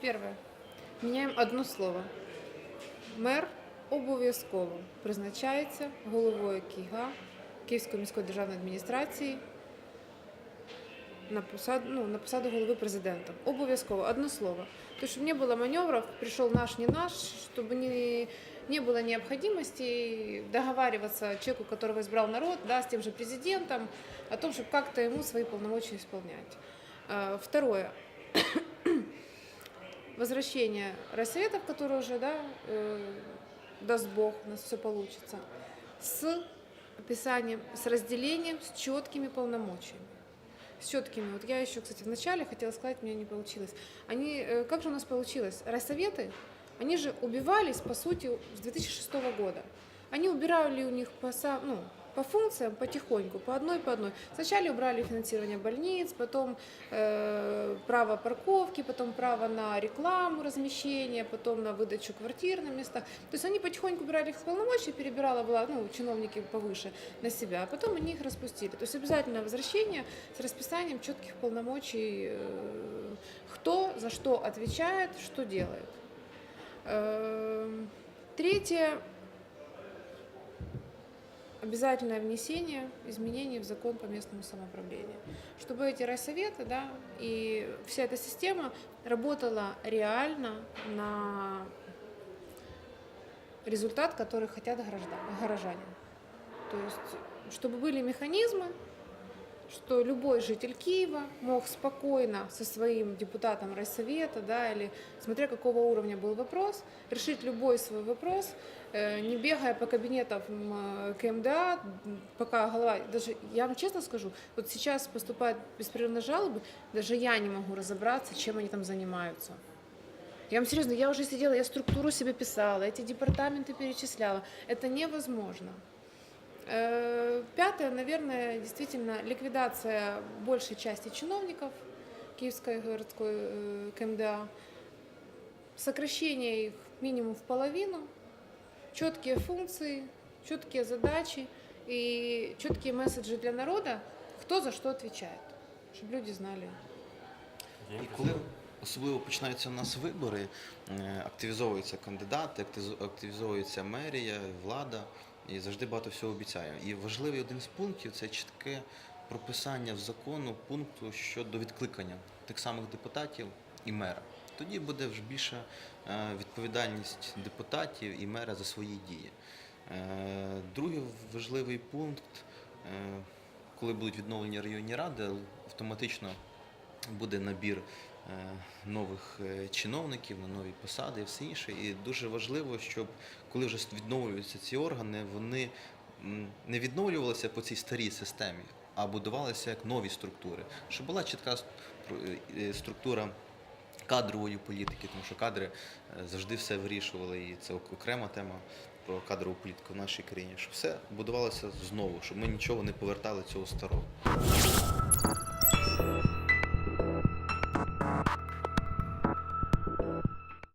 Первое. Міняємо одно слово. Мер обов'язково призначається головою КІГА Київської міської державної адміністрації на посаду, ну, на посаду голови президента. Обов'язково, одно слово. То, чтобы не было маневров, пришел наш, не наш, чтобы не, не было необходимости договариваться человеку, которого избрал народ, да, с тем же президентом, о том, чтобы как-то ему свои полномочия исполнять. А, Второе. Возвращение рассветов, которые уже, да, э, даст Бог, у нас все получится, с описанием, с разделением, с четкими полномочиями с четкими. Вот я еще, кстати, вначале хотела сказать, у меня не получилось. Они, э, как же у нас получилось? Райсоветы, они же убивались, по сути, с 2006 года. Они убирали у них по, ну, по функциям потихоньку, по одной, по одной. Сначала убрали финансирование больниц, потом э, право парковки, потом право на рекламу, размещение, потом на выдачу квартир на местах. То есть они потихоньку убирали их с полномочий, перебирала была, ну, чиновники повыше на себя, а потом они их распустили. То есть обязательное возвращение с расписанием четких полномочий, э, кто за что отвечает, что делает. Эм, Третье обязательное внесение изменений в закон по местному самоуправлению, чтобы эти райсоветы, да, и вся эта система работала реально на результат, который хотят горожане. То есть, чтобы были механизмы, что любой житель Киева мог спокойно со своим депутатом райсовета, да, или смотря какого уровня был вопрос, решить любой свой вопрос, э, не бегая по кабинетам КМДА, пока голова... Даже, я вам честно скажу, вот сейчас поступают беспрерывно жалобы, даже я не могу разобраться, чем они там занимаются. Я вам серьезно, я уже сидела, я структуру себе писала, эти департаменты перечисляла. Это невозможно. Э, Пятое, наверное, действительно ликвидация большей части чиновников Киевской городской э, КМДА, сокращение их минимум в половину, четкие функции, четкие задачи и четкие месседжи для народа, кто за что отвечает, чтобы люди знали. І коли особливо починаються у нас вибори, е, активізовуються кандидати, актиз- активізовується мерія, влада і завжди багато всього обіцяє. І важливий один з пунктів це чітке прописання в закону пункту щодо відкликання тих самих депутатів і мера. Тоді буде вже більша е, відповідальність депутатів і мера за свої дії. Е, Другий важливий пункт, е, коли будуть відновлені районні ради, автоматично буде набір нових е, чиновників на нові посади і все інше. І дуже важливо, щоб коли вже відновлюються ці органи, вони не відновлювалися по цій старій системі, а будувалися як нові структури, щоб була чітка е, структура. Кадрової політики, тому що кадри е, завжди все вирішували, і це окрема тема про кадрову політику в нашій країні. Щоб все будувалося знову, щоб ми нічого не повертали цього старого.